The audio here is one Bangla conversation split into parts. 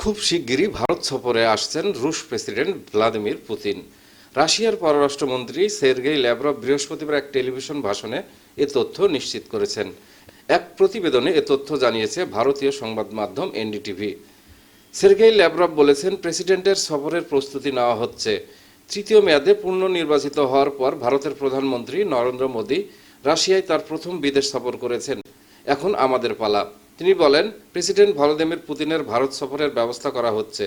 খুব শিগগিরই ভারত সফরে আসছেন রুশ প্রেসিডেন্ট ভ্লাদিমির পুতিন। রাশিয়ার পররাষ্ট্রমন্ত্রী সের্গেই ল্যাভরভ বৃহস্পতিবার এক টেলিভিশন ভাষণে এ তথ্য নিশ্চিত করেছেন। এক প্রতিবেদনে এ তথ্য জানিয়েছে ভারতীয় সংবাদ মাধ্যম এনডিটিভি। সের্গেই ল্যাভরভ বলেছেন, প্রেসিডেন্টের সফরের প্রস্তুতি নেওয়া হচ্ছে। তৃতীয় মেয়াদে পূর্ণ নির্বাচিত হওয়ার পর ভারতের প্রধানমন্ত্রী নরেন্দ্র মোদী রাশিয়ায় তার প্রথম বিদেশ সফর করেছেন। এখন আমাদের পালা। তিনি বলেন, প্রেসিডেন্ট ভলোদিমির পুতিনের ভারত সফরের ব্যবস্থা করা হচ্ছে।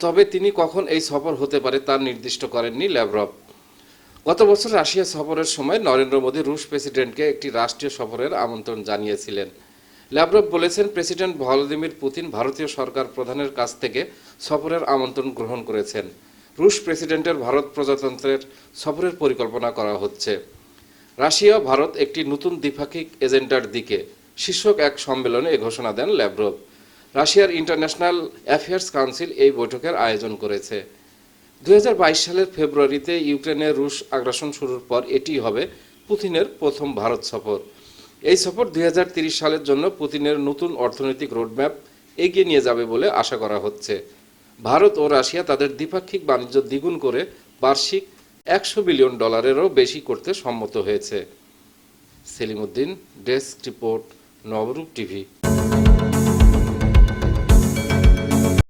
তবে তিনি কখন এই সফর হতে পারে তা নির্দিষ্ট করেননি ল্যাভরভ গত বছর রাশিয়া সফরের সময় নরেন্দ্র মোদী রুশ প্রেসিডেন্টকে একটি রাষ্ট্রীয় সফরের আমন্ত্রণ জানিয়েছিলেন। ল্যাভরভ বলেছেন, প্রেসিডেন্ট ভলোদিমির পুতিন ভারতীয় সরকার প্রধানের কাছ থেকে সফরের আমন্ত্রণ গ্রহণ করেছেন। রুশ প্রেসিডেন্টের ভারত প্রজাতন্ত্রের সফরের পরিকল্পনা করা হচ্ছে। রাশিয়া ভারত একটি নতুন দ্বিপাক্ষিক এজেন্ডার দিকে শীর্ষক এক সম্মেলনে ঘোষণা দেন ল্যাভরভ। রাশিয়ার ইন্টারন্যাশনাল অ্যাফেয়ার্স কাউন্সিল এই বৈঠকের আয়োজন করেছে। দুই হাজার বাইশ সালের ফেব্রুয়ারিতে ইউক্রেনে রুশ আগ্রাসন শুরুর পর এটি হবে পুতিনের প্রথম ভারত সফর। এই সফর দুই সালের জন্য পুতিনের নতুন অর্থনৈতিক রোডম্যাপ এগিয়ে নিয়ে যাবে বলে আশা করা হচ্ছে। ভারত ও রাশিয়া তাদের দ্বিপাক্ষিক বাণিজ্য দ্বিগুণ করে বার্ষিক একশো বিলিয়ন ডলারেরও বেশি করতে সম্মত হয়েছে। Salimuddin desk report. Nabarup TV.